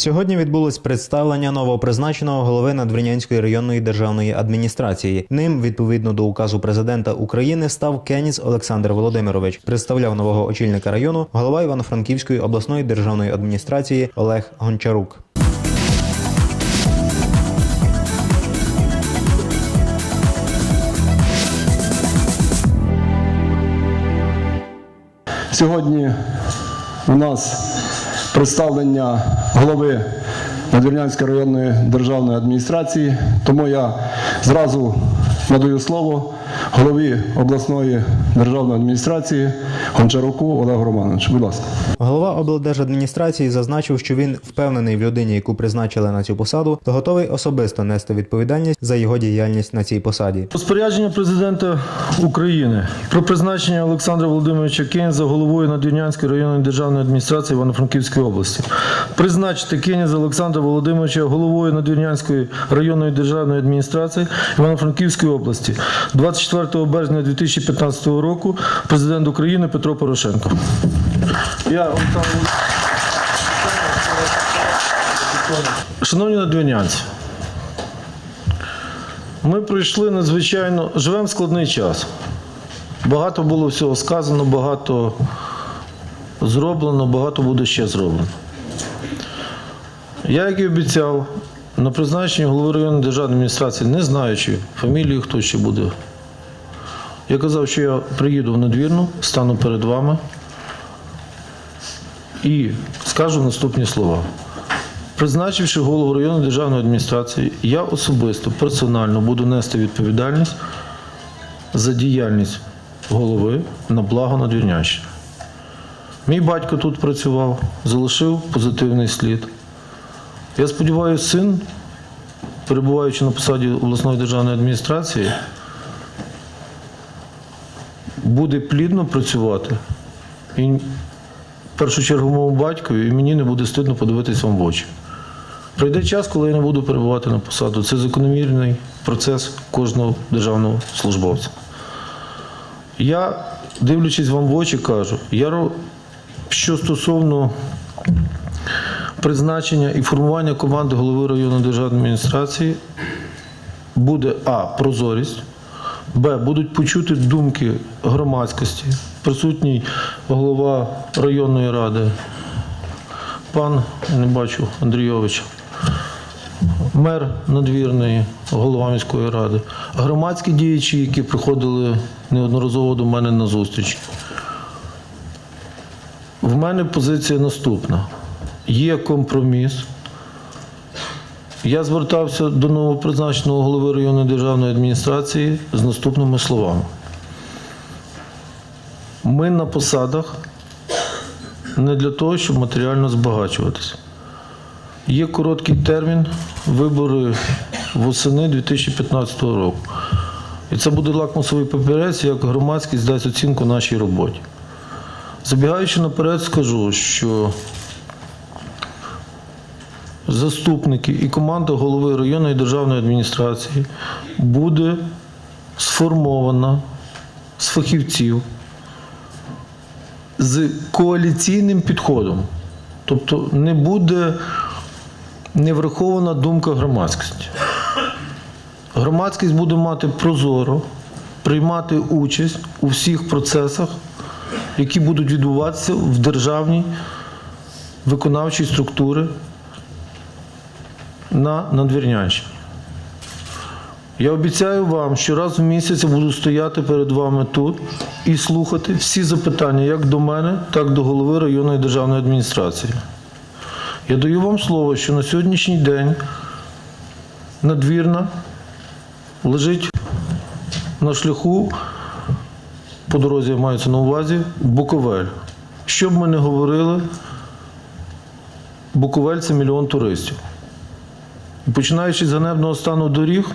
Сьогодні відбулось представлення новопризначеного голови Надвірнянської районної державної адміністрації. Ним, відповідно до указу президента України, став Кеніс Олександр Володимирович. Представляв нового очільника району голова Івано-Франківської обласної державної адміністрації Олег Гончарук. Сьогодні у нас представлення голови Надвірнянської районної державної адміністрації, тому я зразу надаю слово голові обласної державної адміністрації Гончаруку Олегу Романовичу. Будь ласка. Голова облдержадміністрації зазначив, що він впевнений в людині, яку призначили на цю посаду, та готовий особисто нести відповідальність за його діяльність на цій посаді. Розпорядження президента України про призначення Олександра Володимировича Кенза головою Надвірнянської районної державної адміністрації Івано-Франківської області. Призначити Кенза Олександра Володимировича головою Надвірнянської районної державної адміністрації Івано-Франківської області 24 березня 2015 року президент України Петро Порошенко. Я Шановні надвірнянці, ми пройшли надзвичайно, живемо складний час. Багато було всього сказано, багато зроблено, багато буде ще зроблено. Я, як і обіцяв, на призначенні голови районної державної адміністрації, не знаючи фамілію, хто ще буде. Я казав, що я приїду в надвірну, стану перед вами і скажу наступні слова. Призначивши голову районної державної адміністрації, я особисто персонально буду нести відповідальність за діяльність голови на благо Надвірнянщини. Мій батько тут працював, залишив позитивний слід. Я сподіваюся, син, перебуваючи на посаді обласної державної адміністрації, буде плідно працювати. І в першу чергу моєму батькові, і мені не буде стидно подивитися вам в очі. Прийде час, коли я не буду перебувати на посаду. Це закономірний процес кожного державного службовця. Я, дивлячись вам в очі, кажу, я, що стосовно призначення і формування команди голови районної державної адміністрації, буде А. Прозорість, Б. Будуть почути думки громадськості. Присутній голова районної ради, пан, не бачу, Андрійович, мер надвірної, голова міської ради, громадські діячі, які приходили неодноразово до мене на зустріч. В мене позиція наступна: є компроміс. Я звертався до новопризначеного голови районної державної адміністрації з наступними словами. Ми на посадах не для того, щоб матеріально збагачуватися. Є короткий термін вибори восени 2015 року. І це буде лакмусовий папірець, як громадськість дасть оцінку нашій роботі. Забігаючи наперед, скажу, що заступники і команда голови районної державної адміністрації буде сформована з фахівців з коаліційним підходом. Тобто не буде не врахована думка громадськості. Громадськість буде мати прозоро, приймати участь у всіх процесах, які будуть відбуватися в державній виконавчій структурі на Надвірнянщині. Я обіцяю вам, що раз в місяць буду стояти перед вами тут і слухати всі запитання як до мене, так і до голови районної державної адміністрації. Я даю вам слово, що на сьогоднішній день надвірна лежить на шляху, по дорозі мається на увазі, Буковель. Що б ми не говорили, Буковель це мільйон туристів. Починаючи з ганебного стану доріг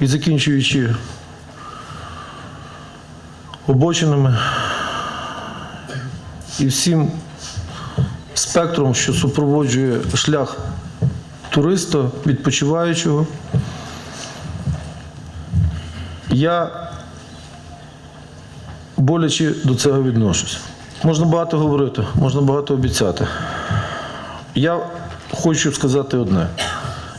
і закінчуючи обочинами і всім спектром, що супроводжує шлях туриста, відпочиваючого, я боляче до цього відношусь. Можна багато говорити, можна багато обіцяти. Я хочу сказати одне.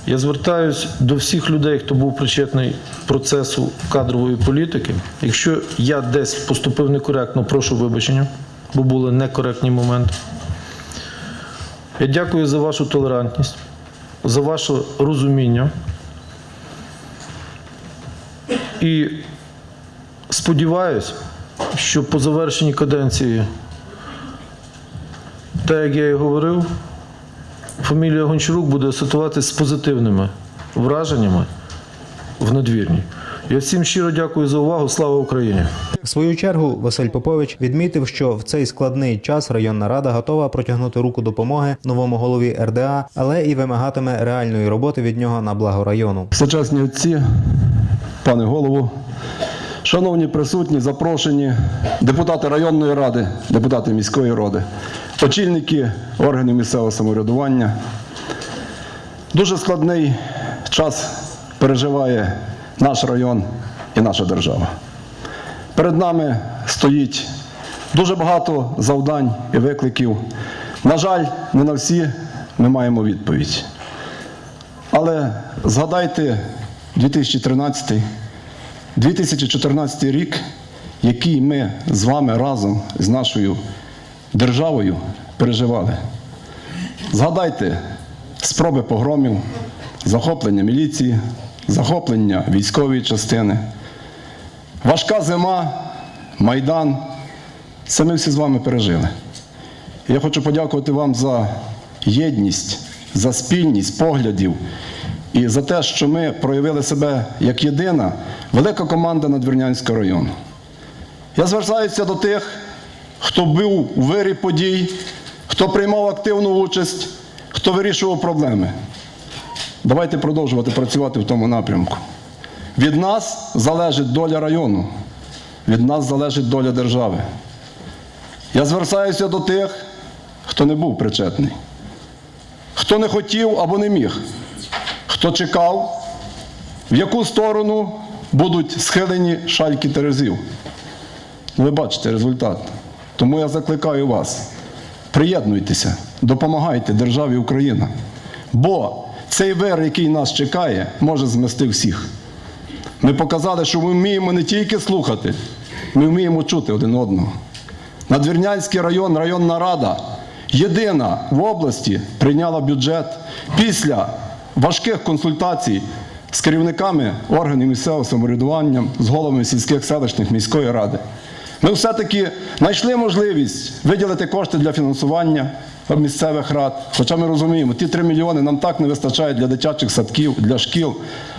Я звертаюсь до всіх людей, хто був причетний процесу кадрової політики. Якщо я десь поступив некоректно, прошу вибачення, бо були некоректні моменти. Я дякую за вашу толерантність, за ваше розуміння. І сподіваюсь, що по завершенні каденції, так як я і говорив, фамілія Гончарук буде асоціюватися з позитивними враженнями в надвірні. Я всім щиро дякую за увагу. Слава Україні! В свою чергу Василь Попович відмітив, що в цей складний час районна рада готова протягнути руку допомоги новому голові РДА, але і вимагатиме реальної роботи від нього на благо району. Всечесні отці, пане голову, шановні присутні, запрошені депутати районної ради, депутати міської ради, очільники органів місцевого самоврядування. Дуже складний час переживає наш район і наша держава. Перед нами стоїть дуже багато завдань і викликів. На жаль, не на всі ми маємо відповідь. Але згадайте 2013, 2014 рік, який ми з вами разом з нашою державою переживали. Згадайте спроби погромів, захоплення міліції, захоплення військової частини, важка зима, майдан. Це ми всі з вами пережили. Я хочу подякувати вам за єдність, за спільність поглядів і за те, що ми проявили себе як єдина велика команда Надвірнянського району. Я звертаюся до тих, хто був у вирі подій, хто приймав активну участь, хто вирішував проблеми. Давайте продовжувати працювати в тому напрямку. Від нас залежить доля району, від нас залежить доля держави. Я звертаюся до тих, хто не був причетний, хто не хотів або не міг, хто чекав, в яку сторону будуть схилені шальки терезів. Ви бачите результат. Тому я закликаю вас, приєднуйтеся, допомагайте державі Україна. Бо цей вир, який нас чекає, може змести всіх. Ми показали, що ми вміємо не тільки слухати, ми вміємо чути один одного. Надвірнянський район, районна рада, єдина в області прийняла бюджет після важких консультацій з керівниками органів місцевого самоврядування, з головами сільських селищних міської ради. Ми все-таки знайшли можливість виділити кошти для фінансування місцевих рад. Хоча ми розуміємо, ті 3 мільйони нам так не вистачає для дитячих садків, для шкіл.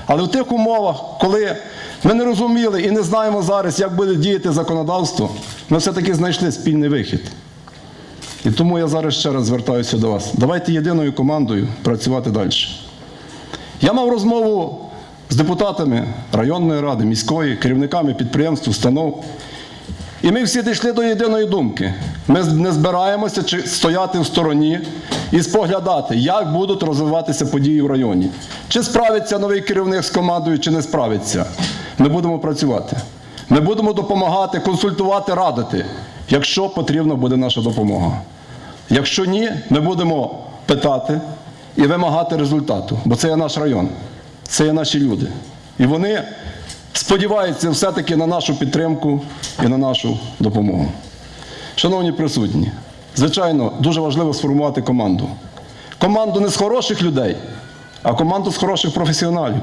Але в тих умовах, коли ми не розуміли і не знаємо зараз, як буде діяти законодавство, ми все-таки знайшли спільний вихід. І тому я зараз ще раз звертаюся до вас. Давайте єдиною командою працювати далі. Я мав розмову з депутатами районної ради, міської, керівниками підприємств, установ. І ми всі дійшли до єдиної думки. Ми не збираємося чи стояти в стороні і споглядати, як будуть розвиватися події в районі. Чи справиться новий керівник з командою, чи не справиться. Ми будемо працювати. Ми будемо допомагати, консультувати, радити, якщо потрібна буде наша допомога. Якщо ні, ми будемо питати і вимагати результату, бо це є наш район, це є наші люди. І вони сподіваються все-таки на нашу підтримку і на нашу допомогу. Шановні присутні, звичайно, дуже важливо сформувати команду. Команду не з хороших людей, а команду з хороших професіоналів.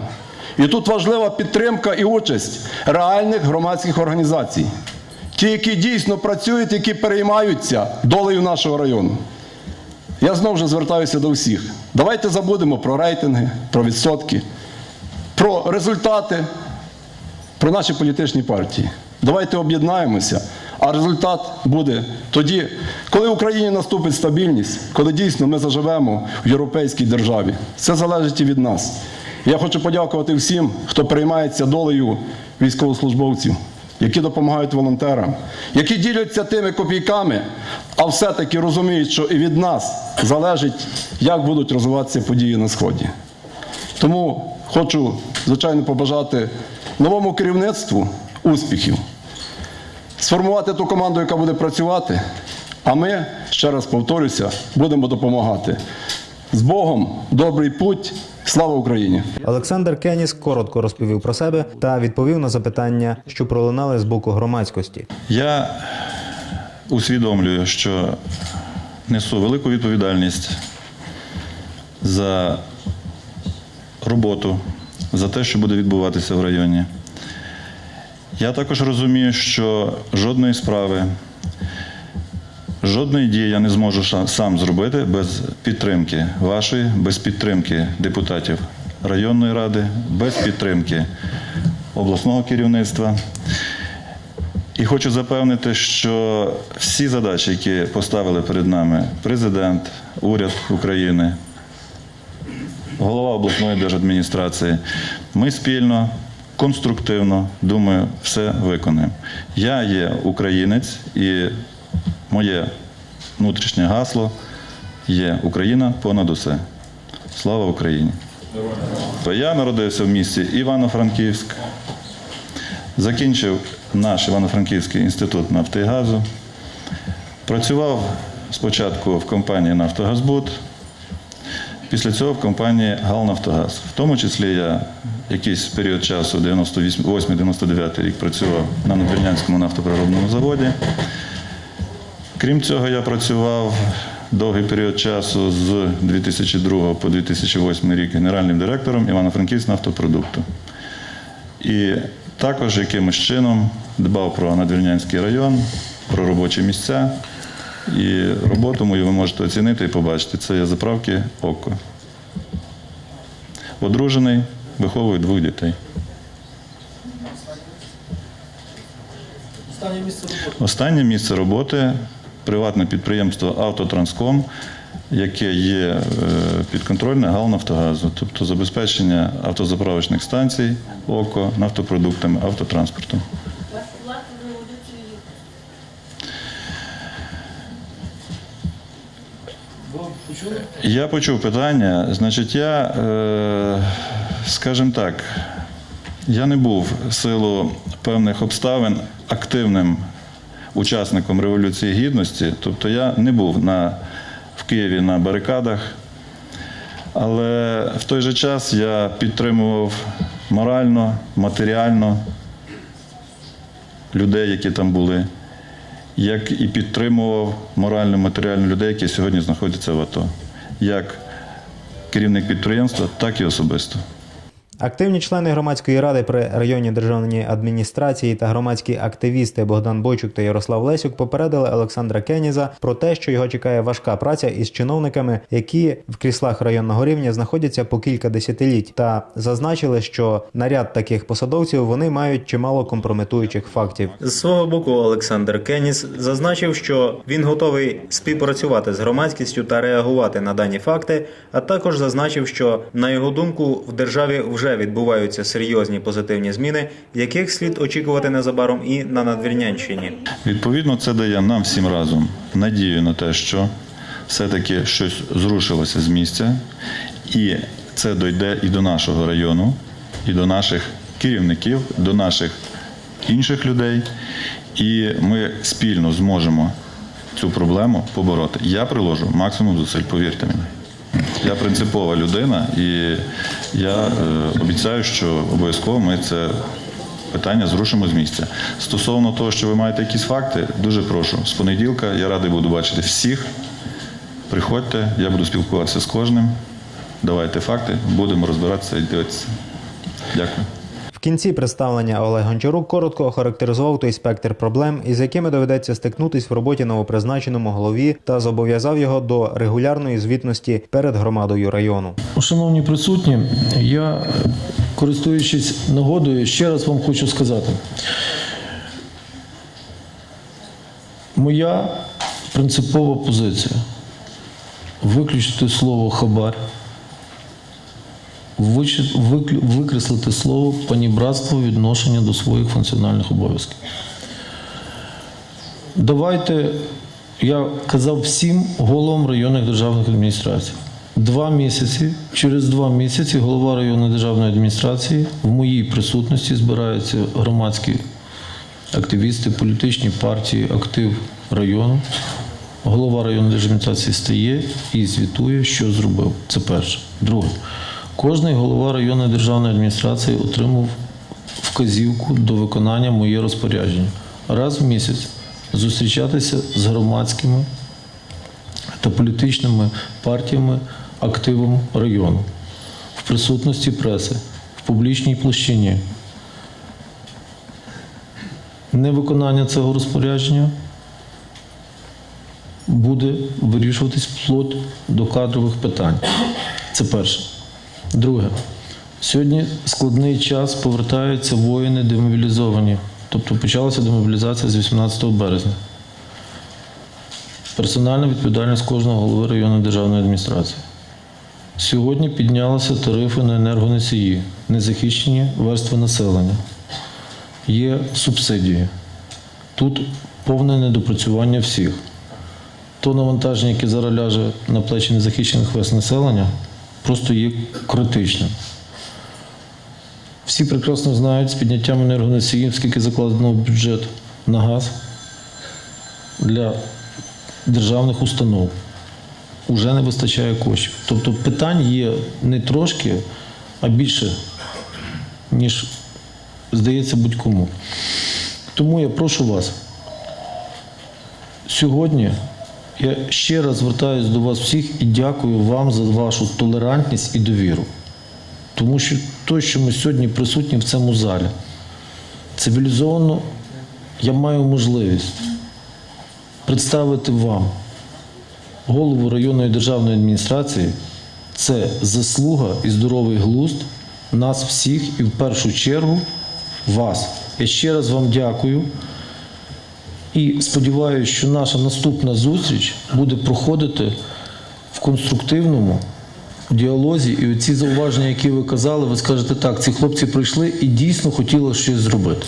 І тут важлива підтримка і участь реальних громадських організацій. Ті, які дійсно працюють, які переймаються долею нашого району. Я знову ж звертаюся до всіх. Давайте забудемо про рейтинги, про відсотки, про результати, про наші політичні партії. Давайте об'єднаємося, а результат буде тоді, коли в Україні наступить стабільність, коли дійсно ми заживемо в європейській державі. Це залежить і від нас. Я хочу подякувати всім, хто переймається долею військовослужбовців, які допомагають волонтерам, які діляться тими копійками, а все-таки розуміють, що і від нас залежить, як будуть розвиватися події на Сході. Тому хочу, звичайно, побажати новому керівництву успіхів, сформувати ту команду, яка буде працювати, а ми, ще раз повторюся, будемо допомагати. З Богом, добрий путь, слава Україні! Олександр Кеніс коротко розповів про себе та відповів на запитання, що пролунали з боку громадськості. Я усвідомлюю, що несу велику відповідальність за роботу, за те, що буде відбуватися в районі. Я також розумію, що жодної справи, жодної дії я не зможу сам зробити без підтримки вашої, без підтримки депутатів районної ради, без підтримки обласного керівництва. І хочу запевнити, що всі задачі, які поставили перед нами президент, уряд України, голова обласної держадміністрації, ми спільно, конструктивно, думаю, все виконаємо. Я є українець і моє внутрішнє гасло є Україна понад усе. Слава Україні! Я народився в місті Івано-Франківськ. Закінчив наш Івано-Франківський інститут нафти і газу. Працював спочатку в компанії Нафтогазбуд, після цього в компанії Галнафтогаз. В тому числі я якийсь період часу, 98-99 рік, працював на Надвірнянському нафтопереробному заводі. Крім цього, я працював довгий період часу з 2002 по 2008 рік генеральним директором Івано-Франківськ нафтопродукту. І також якимось чином дбав про Надвірнянський район, про робочі місця. І роботу мою ви можете оцінити і побачити. Це є заправки ОКО. Одружений, виховую двох дітей. Останнє місце роботи приватне підприємство Автотранском, яке є е, підконтрольне ГАЛ Нафтогазу, тобто забезпечення автозаправочних станцій ОКО нафтопродуктами, автотранспортом. Я почув питання. Значить, я, е, скажімо так, я не був в силу певних обставин активним учасником Революції Гідності, тобто я не був на, в Києві на барикадах, але в той же час я підтримував морально, матеріально людей, які там були, як і підтримував морально, матеріально людей, які сьогодні знаходяться в АТО, як керівник підприємства, так і особисто. Активні члени громадської ради при районній державній адміністрації та громадські активісти Богдан Бойчук та Ярослав Лесюк попередили Олександра Кеніза про те, що його чекає важка праця із чиновниками, які в кріслах районного рівня знаходяться по кілька десятиліть, та зазначили, що на ряд таких посадовців вони мають чимало компрометуючих фактів. З свого боку, Олександр Кеніс зазначив, що він готовий співпрацювати з громадськістю та реагувати на дані факти, а також зазначив, що на його думку в державі вже відбуваються серйозні позитивні зміни, яких слід очікувати незабаром і на надвірнянщині. Відповідно, це дає нам всім разом надію на те, що все-таки щось зрушилося з місця, і це дойде і до нашого району, і до наших керівників, до наших інших людей, і ми спільно зможемо цю проблему побороти. Я приложу максимум зусиль, повірте мені. Я принципова людина, і я е, обіцяю, що обов'язково ми це питання зрушимо з місця. Стосовно того, що ви маєте якісь факти, дуже прошу. З понеділка я радий буду бачити всіх. Приходьте, я буду спілкуватися з кожним. Давайте факти, будемо розбиратися і дивитися. Дякую. Кінці представлення Олег Гончарук коротко охарактеризував той спектр проблем, із якими доведеться стикнутись в роботі новопризначеному голові, та зобов'язав його до регулярної звітності перед громадою району. Шановні присутні, я, користуючись нагодою, ще раз вам хочу сказати. Моя принципова позиція виключити слово хабар, викреслити слово панібратство відношення до своїх функціональних обов'язків. Давайте, я казав всім головам районних державних адміністрацій. Два місяці, через два місяці голова районної державної адміністрації в моїй присутності збираються громадські активісти, політичні партії, актив району голова районної держадміністрації стає і звітує, що зробив. Це перше. Друге, кожний голова районної державної адміністрації отримав вказівку до виконання моє розпорядження. Раз в місяць зустрічатися з громадськими та політичними партіями активом району в присутності преси, в публічній площині. Невиконання цього розпорядження буде вирішуватись вплоть до кадрових питань. Це перше. Друге. Сьогодні складний час повертаються воїни демобілізовані. Тобто почалася демобілізація з 18 березня. Персональна відповідальність кожного голови районної державної адміністрації. Сьогодні піднялися тарифи на енергоносії, незахищені верстви населення. Є субсидії. Тут повне недопрацювання всіх. То навантаження, яке зараз ляже на плечі незахищених верств населення, просто є критичним. Всі прекрасно знають з підняттям енергоносіїв, скільки закладено в бюджет на газ для державних установ. Уже не вистачає коштів. Тобто питань є не трошки, а більше, ніж здається будь-кому. Тому я прошу вас, сьогодні я ще раз звертаюся до вас всіх і дякую вам за вашу толерантність і довіру. Тому що те, що ми сьогодні присутні в цьому залі, цивілізовано я маю можливість представити вам голову районної державної адміністрації. Це заслуга і здоровий глузд нас всіх і в першу чергу вас. Я ще раз вам дякую і сподіваюся, що наша наступна зустріч буде проходити в конструктивному діалозі. І оці зауваження, які ви казали, ви скажете так, ці хлопці прийшли і дійсно хотіли щось зробити.